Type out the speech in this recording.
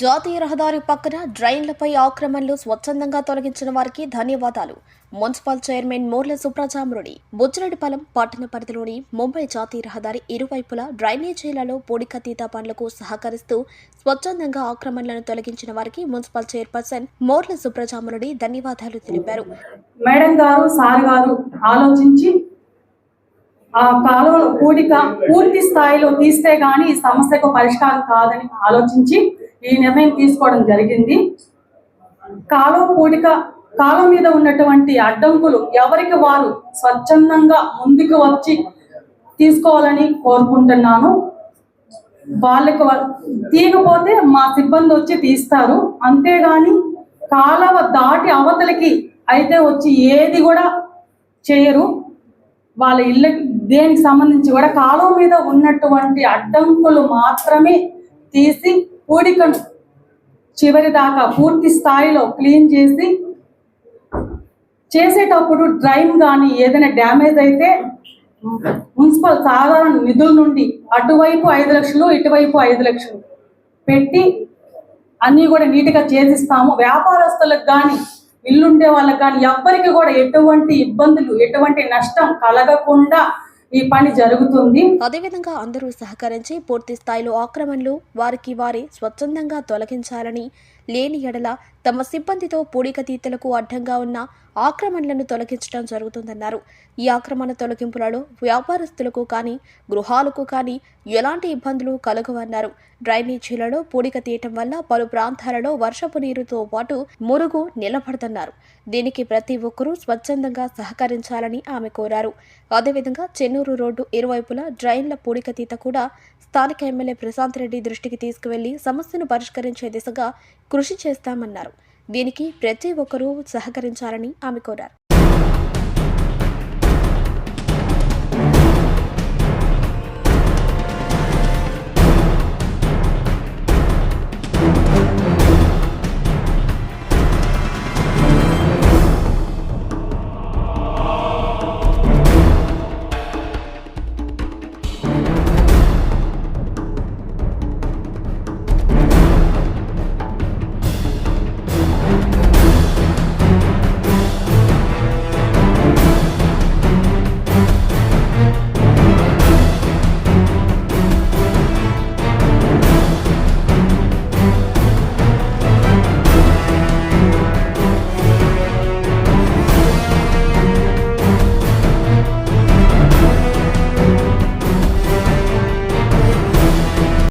జాతీయ రహదారి పక్కన డ్రైన్లపై ఆక్రమణలు స్వచ్ఛందంగా తొలగించిన వారికి ధన్యవాదాలు. మున్సిపల్ చైర్మన్ మోర్ల సుప్రజామురుడి బుజ్జిరెడ్డిపాలెం పట్టణ పరిధిలోని ముంబై జాతీయ రహదారి ఇరువైపులా డ్రైనేజీలలో పొడికతీత పనులకు సహకరిస్తూ స్వచ్ఛందంగా ఆక్రమణలను తొలగించిన వారికి మున్సిపల్ చైర్పర్సన్ మోర్ల సుప్రజామురుడి ధన్యవాదాలు తెలిపారు. మేడం గారు సార్ గారు ఆలోచించి ఆ కాలువ కూడిక పూర్తి స్థాయిలో తీస్తే గాని ఈ సమస్యకు పరిష్కారం కాదని ఆలోచించి ఈ నిర్ణయం తీసుకోవడం జరిగింది. కాలువ కూడిక కాలం మీద ఉన్నటువంటి అడ్డంకులు ఎవరికి వారు స్వచ్ఛందంగా ముందుకు వచ్చి తీసుకోవాలని కోరుకుంటున్నాను. వాళ్ళకి తీయకపోతే మా సిబ్బంది వచ్చి తీస్తారు. అంతేగాని కాలవ దాటి అవతలకి అయితే వచ్చి ఏది కూడా చేయరు. వాళ్ళ ఇళ్ళకి దేనికి సంబంధించి కూడా కాలువ మీద ఉన్నటువంటి అడ్డంకులు మాత్రమే తీసి పూడికను చివరి దాకా పూర్తి స్థాయిలో క్లీన్ చేసి చేసేటప్పుడు డ్రైన్ కానీ ఏదైనా డ్యామేజ్ అయితే మున్సిపల్ సాధారణ నిధుల నుండి అటువైపు ఐదు లక్షలు ఇటువైపు ఐదు లక్షలు పెట్టి అన్నీ కూడా నీట్గా చేసిస్తాము. వ్యాపారస్తులకు కానీ ఇల్లుండే వాళ్ళకి కానీ ఎవ్వరికి కూడా ఎటువంటి ఇబ్బందులు ఎటువంటి నష్టం కలగకుండా ఈ పని జరుగుతుంది. అదేవిధంగా అందరూ సహకరించి పూర్తి స్థాయిలో ఆక్రమణలు వారికి వారి స్వచ్ఛందంగా తొలగించాలని లేని ఎడల తమ సిబ్బందితో పూడికతీతలకు అడ్డంగా ఉన్న ఆక్రమణలను తొలగించడం జరుగుతుందన్నారు. ఈ ఆక్రమణ తొలగింపులలో వ్యాపారస్తులకు కానీ గృహాలకు కానీ ఎలాంటి ఇబ్బందులు కలుగవన్నారు. డ్రైనేజీలలో పూడిక తీయటం వల్ల పలు ప్రాంతాలలో వర్షపు నీరుతో పాటు మురుగు నిలబడుతున్నారు. దీనికి ప్రతి ఒక్కరూ స్వచ్ఛందంగా సహకరించాలని ఆమె కోరారు. అదేవిధంగా చెన్నూరు రోడ్డు ఇరువైపులా డ్రైన్ల పూడికతీత కూడా స్థానిక ఎమ్మెల్యే ప్రశాంత్ రెడ్డి దృష్టికి తీసుకువెళ్ళి సమస్యను పరిష్కరించే దిశగా కృషి చేస్తామన్నారు. దీనికి ప్రతి ఒక్కరూ సహకరించాలని ఆమె కోరారు.